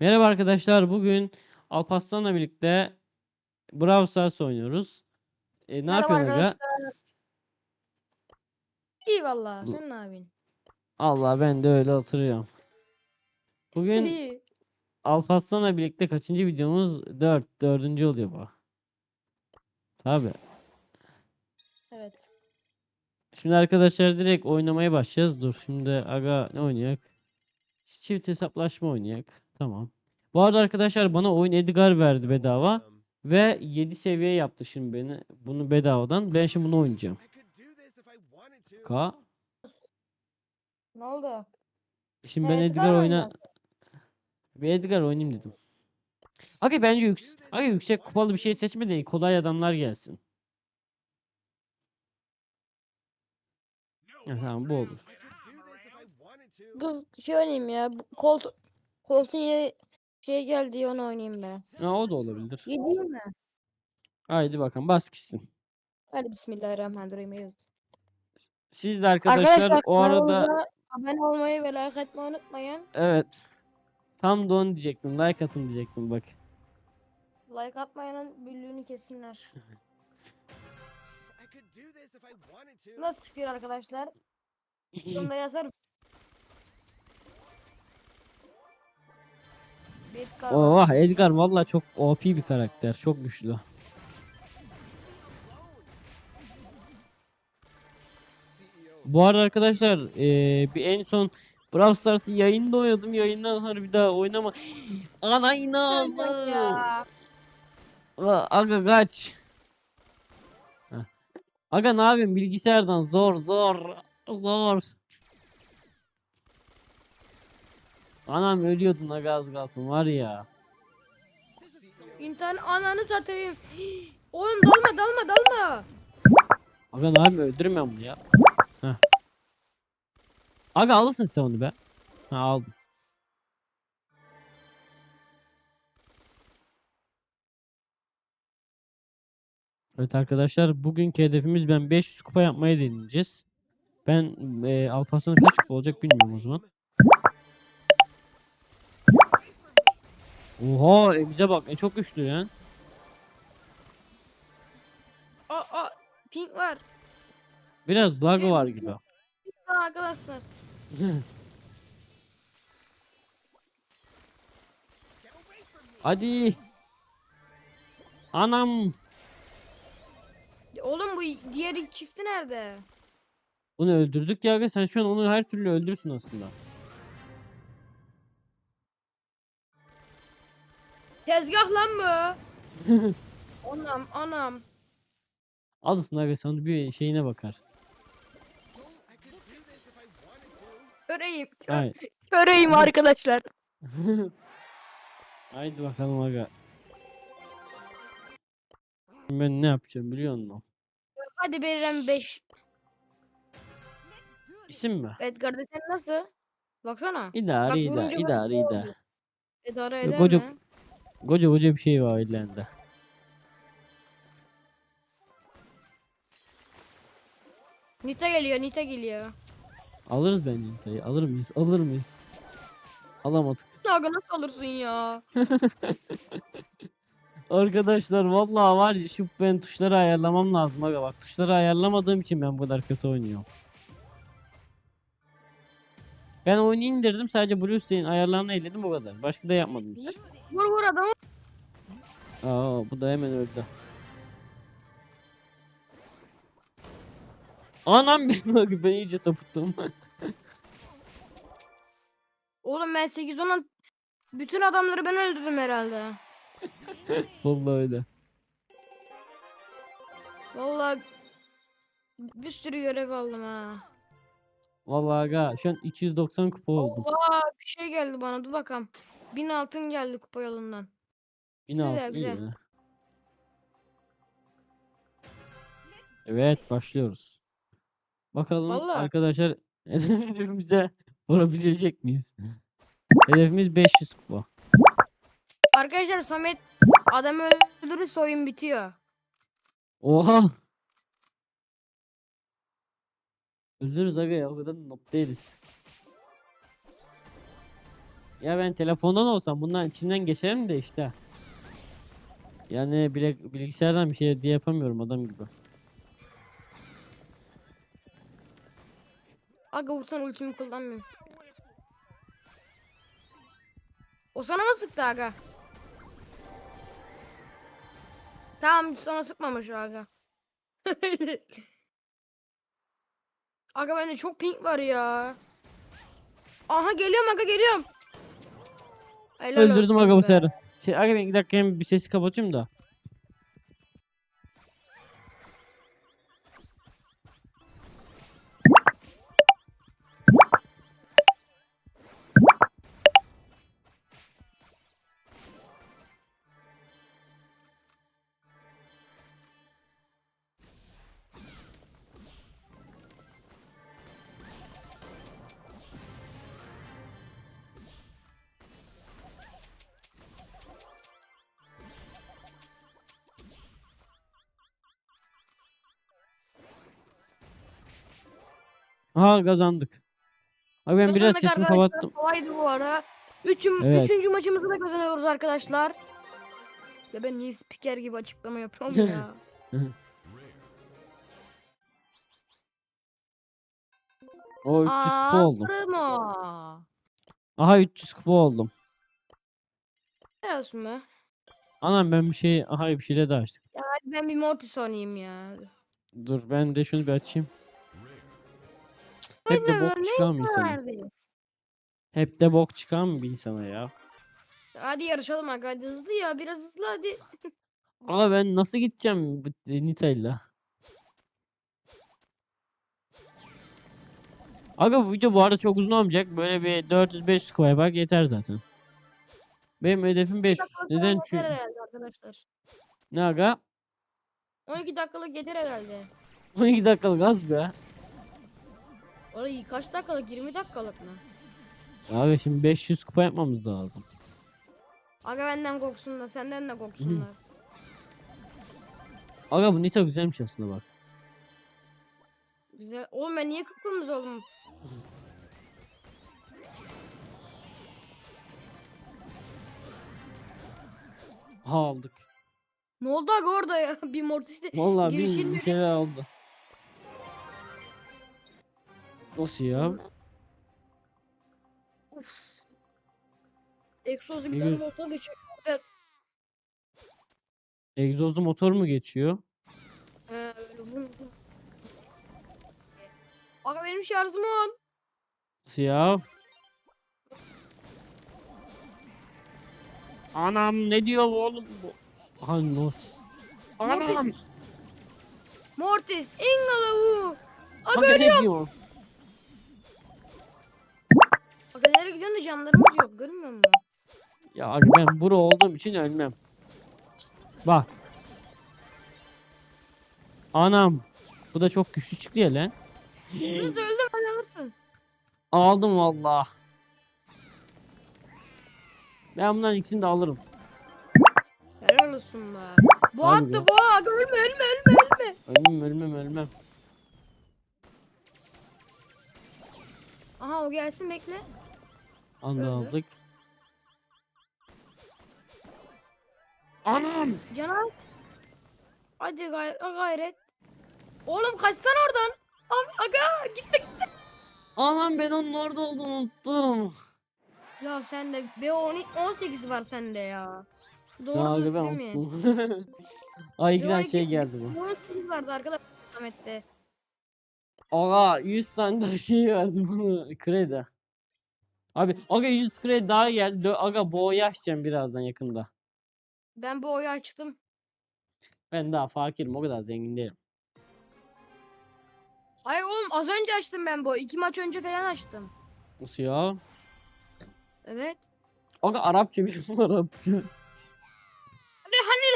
Merhaba arkadaşlar. Bugün Alparslan'la birlikte Brawl Stars oynuyoruz. E, ne Merhaba yapıyorsun aga? arkadaşlar. İyi valla. Sen ne yapıyorsun? Allah ben de öyle oturuyorum. Bugün İyi. Alparslan'la birlikte kaçıncı videomuz? 4. Dördüncü oluyor bu. Tabi. Evet. Şimdi arkadaşlar direkt oynamaya başlayacağız. Dur şimdi aga ne oynayak? Çift hesaplaşma oynayak. Tamam. Bu arada arkadaşlar bana oyun Edgar verdi bedava. Ve 7 seviye yaptı şimdi beni. Bunu bedavadan. Ben şimdi bunu oynayacağım. Ka. Ne oldu? Şimdi ben Edgar Edgar oyna... Bir Edgar oynayayım dedim. Aga bence yüks Aga yüksek kupalı bir şey seçme de kolay adamlar gelsin. Ha, tamam bu olur. Dur şey oynayayım ya. bu Colt Colt'un ye şey geldi onu oynayayım ben. Ha, o da olabilir. Yediyim mi? Haydi bakalım bas gitsin. Hadi bismillahirrahmanirrahim. Siz de arkadaşlar, o arada kanalımıza abone olmayı ve like atmayı unutmayın. evet tam da onu diyecektim. Like atın diyecektim bak. Like atmayanın büllüğünü kesinler. Nasıl fikir arkadaşlar? Yorumda yazarım. Edgar var. Oh Edgar vallahi çok OP bir karakter. Çok güçlü. Bu arada arkadaşlar eee, bir en son Brawl Stars'ı yayında oynadım. Yayından sonra bir daha oynama. Ana Sen inandı. ya. Aga kaç. Aga ne yapayım bilgisayardan zor zor zor. Anam ölüyordun aga az kalsın var ya. İnternet ananı satayım. Oğlum dalma dalma dalma. Aga ne yapayım öldürmem bunu ya. Heh. Aga alırsın sen onu be. Ha aldım. Evet arkadaşlar bugünkü hedefimiz ben 500 kupa yapmayı deneyeceğiz. Ben e, Alparslan'ın kaç kupa olacak bilmiyorum o zaman. Oha e, bize bak e, çok güçlü ya. Aa, aa pink var. Biraz lag var gibi. Pink var arkadaşlar. Hadi. Anam. Oğlum bu diğer çifti nerede? Onu öldürdük ya aga sen şu an onu her türlü öldürsün aslında. Tezgah lan bu. anam anam. Aga sen onu bir şeyine bakar. Köreyim. Kö Hayır. köreyim arkadaşlar. Haydi bakalım aga. Ben ne yapacağım biliyor musun? Hadi Berrem 5. İsim mi? Edgar desen nasıl? Baksana. İdare Bak idare vurunca bak idare. Yok, eder koca- mi? Koca koca bir şey var ellerinde. Nita geliyor Nita geliyor. Alırız bence Nita'yı. Alır mıyız? Alır mıyız? Alamadık. Aga nasıl alırsın ya? Arkadaşlar vallahi var ya şu ben tuşları ayarlamam lazım aga bak tuşları ayarlamadığım için ben bu kadar kötü oynuyorum. Ben oyunu indirdim sadece BlueStacks ayarlarını eyledim o kadar. Başka da yapmadım hiç. Vur vur adamı. Aa bu da hemen öldü. Anam ben, ben iyice sapıttım. Oğlum ben 8 10 bütün adamları ben öldürdüm herhalde. vallahi öyle. Vallahi bir sürü görev aldım ha. Vallahi aga şu an 290 kupa oldum. Oha bir şey geldi bana dur bakalım. 1000 altın geldi kupa yolundan. Yine güzel, altı iyi güzel. ya. Evet başlıyoruz. Bakalım Vallahi. arkadaşlar hedefimize vurabilecek miyiz? Hedefimiz 500 kupa. Arkadaşlar Samet adamı öldürürse oyun bitiyor. Oha! Özürüz aga ya o kadar noob değiliz. Ya ben telefondan olsam bundan içinden geçerim de işte. Yani bile, bilgisayardan bir şey diye yapamıyorum adam gibi. Aga vursan ultimi kullanmıyorum. O sana mı sıktı aga? Tamam sana sıkmamış aga. aga bende çok ping var ya. Aha geliyorum aga geliyorum. Helal Öldürdüm olsun aga bu be. sefer. Şey, aga ben bir dakika hem bir sesi kapatıyorum da. Aha kazandık. Abi ben biraz sesimi kapattım. Kolaydı bu ara. Üçüm, Evet. Üçüncü maçımızı da kazanıyoruz arkadaşlar. Ya ben niye spiker gibi açıklama yapıyorum ya. O 300 kupa Aa, oldum. kırma. Aha 300 kupa oldum. Olsun be. Anam ben bir şey aha bir şeyle de açtık. Ya hadi ben bir Mortis oynayayım ya. Dur ben de şunu bir açayım. Hep de bok çıkan bir insana. Neredeyiz? Hep de bok çıkan bir insana ya. Hadi yarışalım aga hadi hızlı ya biraz hızlı hadi. Ama ben nasıl gideceğim bu Nita'yla? Aga bu video bu arada çok uzun olmayacak. Böyle bir 400-500 kupaya bak yeter zaten. Benim hedefim 500. dakikalık Neden? Çünkü herhalde arkadaşlar. ne aga? 12 dakikalık yeter herhalde. 12 dakikalık az be. Oğlum kaç dakikalık 20 dakikalık mı? Abi şimdi 500 kupa yapmamız lazım. Aga benden korksunlar senden de korksunlar. Aga bu Nita güzelmiş aslında bak. Güzel. Oğlum ben niye kıpkırmızı oldum? Ha aldık. Ne oldu aga orada ya? Bir Mortis'te Vallahi bir, girişin bir şeyler oldu. Nasıl ya? egzozu Bir tane motor geçiyor. Egzozlu motor mu geçiyor? He öyle vın vın. Aga benim şarjım on. Nasıl ya? Anam ne diyor bu oğlum bu? Aha not. Anam. Mortis. Mortis. Ingalavu. Aga Aga ne ölüyorum. diyor? Gidiyorsun da camlarımız yok görmüyor musun? Ya abi ben bura olduğum için ölmem. Bak. Anam. Bu da çok güçlü çıktı ya lan. Kız öldüm hadi alırsın. Aldım valla. Ben bundan ikisini de alırım. Helal olsun be. Bu Harbi attı bu. Aga ölme ölme ölme ölme. Ölmem ölmem ölmem. Aha o gelsin bekle. Öldü. aldık. Anam. Canan. Hadi gay gayret. Oğlum kaçsana oradan. Abi aga gitme gitme. Anam ben onun orada olduğunu unuttum. Ya sende B10 18 var sende ya. Doğru Ya abi değil ben mi? unuttum. Ay B12 şey geldi bu. 18 vardı arkadaşlar Ahmet'te. Aga 100 tane daha şey verdi bana kredi. Abi aga 100 kredi daha geldi. Aga boğayı açacağım birazdan yakında. Ben bu oyu açtım. Ben daha fakirim o kadar zengin değilim. Hayır oğlum az önce açtım ben bu. iki maç önce falan açtım. Nasıl ya? Evet. Aga Arapça biliyorum Arapça.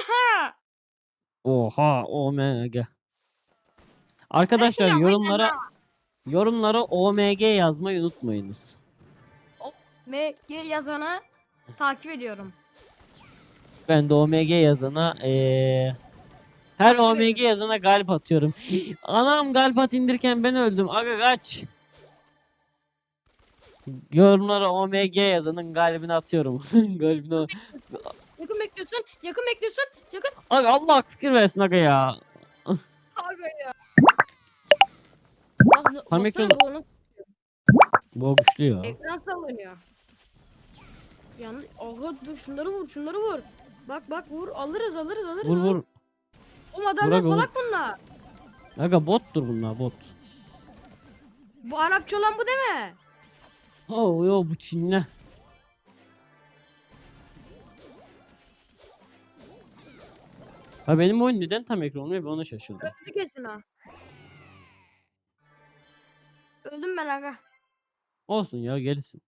Ha. Oha OMG. Arkadaşlar yorumlara yorumlara OMG yazmayı unutmayınız. M G yazana takip ediyorum. Ben de OMG yazana eee her OMG yazana galip atıyorum. Anam galip at indirken ben öldüm. Aga kaç. Yorumlara OMG yazanın galibini atıyorum. galibini Yakın bekliyorsun. Yakın bekliyorsun. Yakın. Abi Allah fikir versin aga ya. Aga ya. Tam bu onun Bu güçlü ya. ekran sallanıyor. Yalnız aha dur şunları vur şunları vur. Bak bak vur alırız alırız alırız. Vur vur. Oğlum adamlar oğlum. salak bunlar. Aga bottur bunlar bot. Bu Arapça olan bu değil mi? Oh yo bu Çinli. Ha benim oyun neden tam ekran olmuyor ben ona şaşırdım. Öldü kesin ha. Öldüm ben aga. Olsun ya gelsin.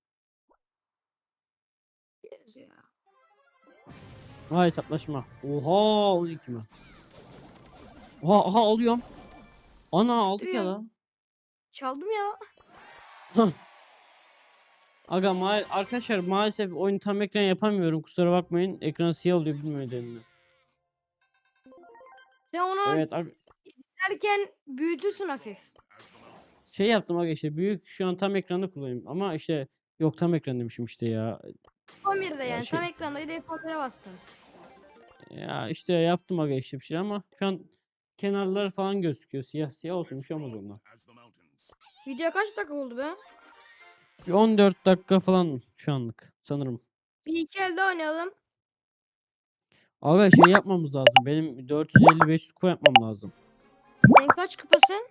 Ha hesaplaşma. Oha 12 mi? Oha aha alıyorum. Ana aldık ya lan. Çaldım ya. Aga ma- arkadaşlar maalesef oyunu tam ekran yapamıyorum kusura bakmayın. Ekran siyah oluyor bilmiyorum nedenini. Sen onu Evet derken büyütürsün hafif. şey yaptım aga işte büyük şu an tam ekranda kullanıyorum ama işte yok tam ekran demişim işte ya. F11'de yani şey- tam ekrandaydı F11'e bastın. Ya işte yaptım aga işte bir şey ama şu an kenarları falan gözüküyor. Siyah siyah olsun bir şey olmaz ondan. Video kaç dakika oldu be? Bir 14 dakika falan şu anlık sanırım. Bir iki elde oynayalım. Aga şey yapmamız lazım. Benim 455 kupa yapmam lazım. Sen kaç kupasın?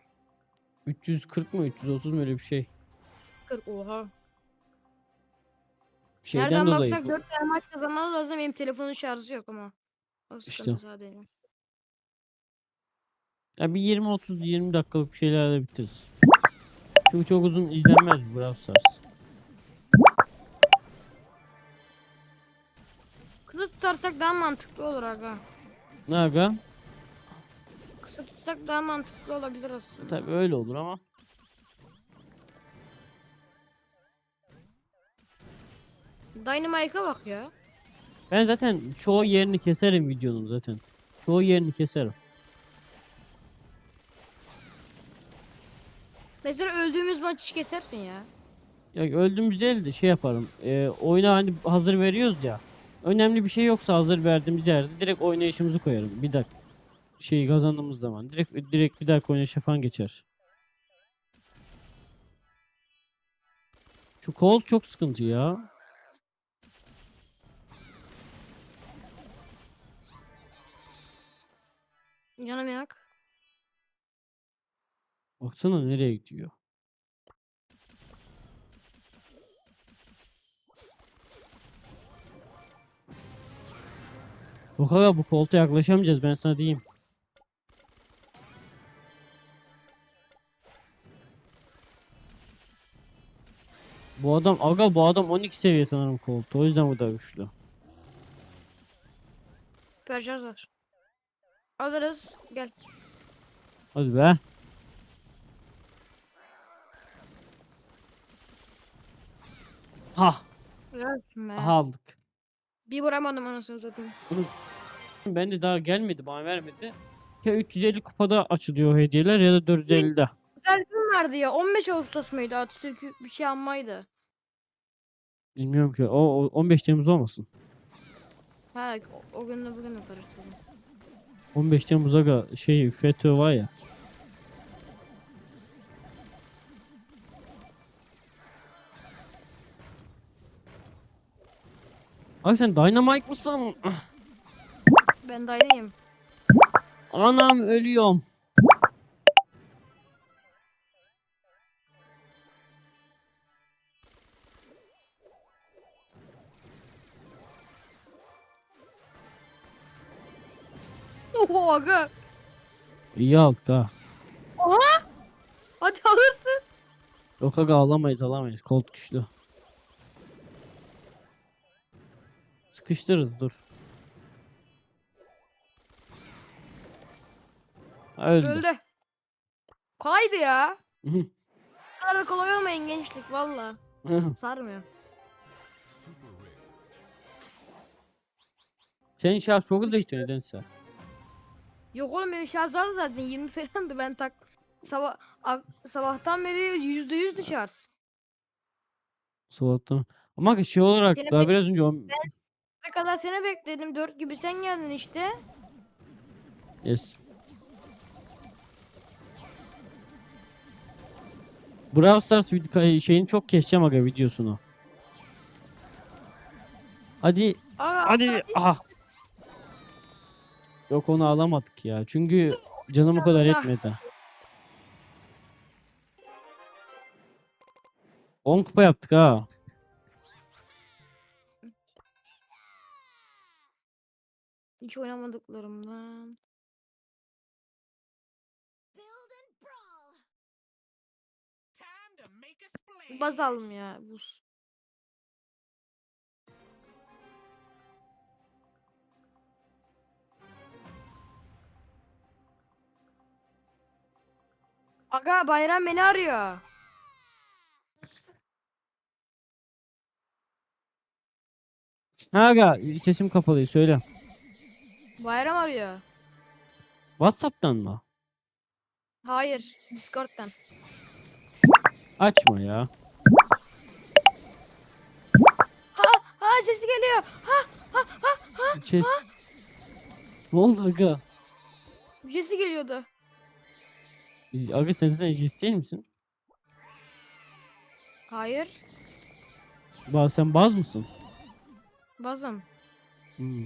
340 mı 330 mu öyle bir şey. 40 oha. Şeyden Nereden dolayı. baksak 4 tane maç kazanmamız lazım. Benim telefonun şarjı yok ama. O İşte. sadece. Ya bir 20 30 20 dakikalık bir şeylerle bitiririz. Çünkü çok uzun izlenmez Brawl Stars. Kısa tutarsak daha mantıklı olur aga. Ne aga? Kısa tutsak daha mantıklı olabilir aslında. Tabii öyle olur ama. Dynamite'a bak ya. Ben zaten çoğu yerini keserim videonun zaten. Çoğu yerini keserim. Mesela öldüğümüz maçı kesersin ya. Ya öldüğümüz değil de şey yaparım. E, oyuna hani hazır veriyoruz ya. Önemli bir şey yoksa hazır verdiğimiz yerde direkt oynayışımızı koyarım. Bir dakika. Şeyi kazandığımız zaman direkt direkt bir dakika oynayışa falan geçer. Şu kol çok sıkıntı ya. Canım yak. Baksana nereye gidiyor. Yok aga bu koltuğa yaklaşamayacağız ben sana diyeyim. Bu adam aga bu adam 12 seviye sanırım koltuğu o yüzden bu da güçlü. Şarj var. Alırız. Gel. Hadi be. Ha, Güzelsin be. aha aldık. Bir vuramadım anasını satayım. Ben de daha gelmedi bana vermedi. Ya 350 kupada açılıyor hediyeler ya da 450'de. Güzel gün vardı ya. 15 Ağustos muydu? Atatürk bir şey anmaydı. Bilmiyorum ki. O, o 15 Temmuz olmasın. Ha o, o günle bugün de karıştırdım. 15 Temmuz'a ga- şey FETÖ var ya. Ay sen Dynamite mısın? Ben daireyim. Anam ölüyorum. Aga. İyi aldık ha. Hadi alırsın. Yok aga alamayız alamayız. Colt güçlü. Sıkıştırırız dur. Öldü. Öldü. Kolaydı ya. Da kolay olmayın gençlik valla. Sarmıyor. Senin şarj çok hızlı gidiyor nedense. Yok oğlum benim şarj zaten 20 falandı ben tak sabah sabahtan beri yüzde yüzdü şarj. Soğuttum. Ama şey olarak Seni daha biraz önce. Ne kadar seni bekledim. Dört gibi sen geldin işte. Yes. Brawl Stars şeyini çok keseceğim aga videosunu. Hadi Aa, hadi ah. Yok onu alamadık ya. Çünkü canım o kadar yetmedi. 10 kupa yaptık ha. Hiç oynamadıklarımdan. Baz alım ya. Buz. Aga Bayram beni arıyor. Ha aga sesim kapalı söyle. Bayram arıyor. WhatsApp'tan mı? Hayır, Discord'dan. Açma ya. Ha sesi geliyor. Ses. Ne oldu aga? Sesi geliyordu. Aga sen eşit değil misin? Hayır, Ba sen baz mısın? bazım. Hmm.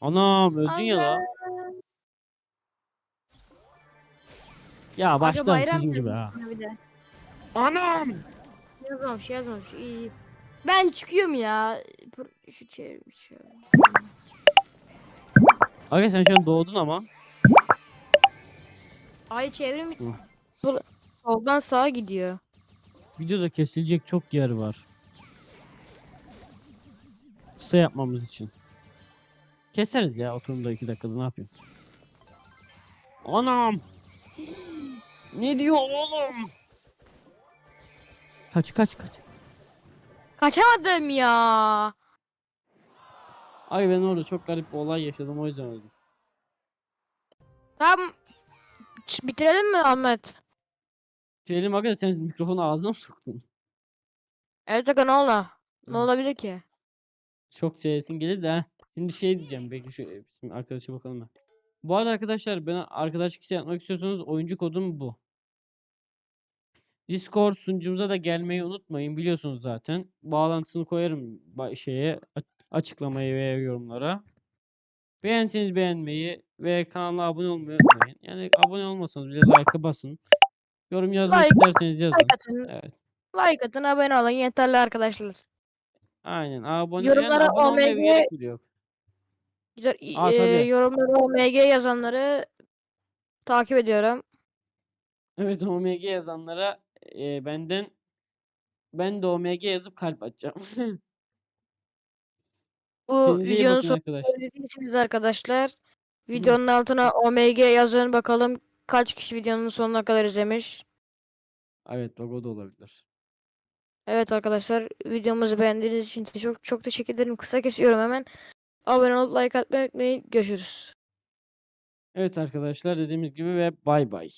Anam öldün ya la. Ya baştan Bayram sizin gibi ha. bana bir de. Anam. Yazmamış, yazmamış. İyi. iyi. Ben çıkıyorum ya. Şu çevir, şu. Aga sen şu an doğdun ama. Ay çevrim. Hı. Sol- Soldan sağa gidiyor. Videoda kesilecek çok yer var. Kısa yapmamız için. Keseriz ya oturumda iki dakikada ne yapayım. Anam. Ne diyor oğlum? Kaç kaç kaç. Kaçamadım ya. Ay ben orada çok garip bir olay yaşadım o yüzden öldüm. Tamam. Ç- Bitirelim mi Ahmet? Şeylim aga sen mikrofonu ağzına mı soktun? Evet aga ne oldu? Ne olabilir ki? Çok sevesin gelir de. ha. Şimdi şey diyeceğim. Bekle şu arkadaşa bakalım ben. Bu arada arkadaşlar ben arkadaşlık isteği yapmak istiyorsanız oyuncu kodum bu. Discord sunucumuza da gelmeyi unutmayın. Biliyorsunuz zaten. Bağlantısını koyarım ba- şeye a- açıklamaya veya yorumlara. Beğenseniz beğenmeyi ve kanala abone olmayı unutmayın. Yani abone olmasanız bile like'a basın. Yorum yazmak Like- isterseniz yazın. Like atın. Evet. Like atın abone olun yeterli arkadaşlar. Aynen. Abone, Yorumlara yani abone olmaya OMG yok. Güzel, Aa, e, tabii. yorumlara OMG yazanları takip ediyorum. Evet OMG yazanlara e, benden ben de OMG yazıp kalp atacağım. Bu Kendinize videonun arkadaşlar. izlediyseniz arkadaşlar. Videonun altına OMG yazın bakalım kaç kişi videonun sonuna kadar izlemiş. Evet logo da olabilir. Evet arkadaşlar videomuzu beğendiğiniz için çok çok teşekkür ederim. Kısa kesiyorum hemen. Abone olup like atmayı unutmayın. Görüşürüz. Evet arkadaşlar dediğimiz gibi ve bay bay.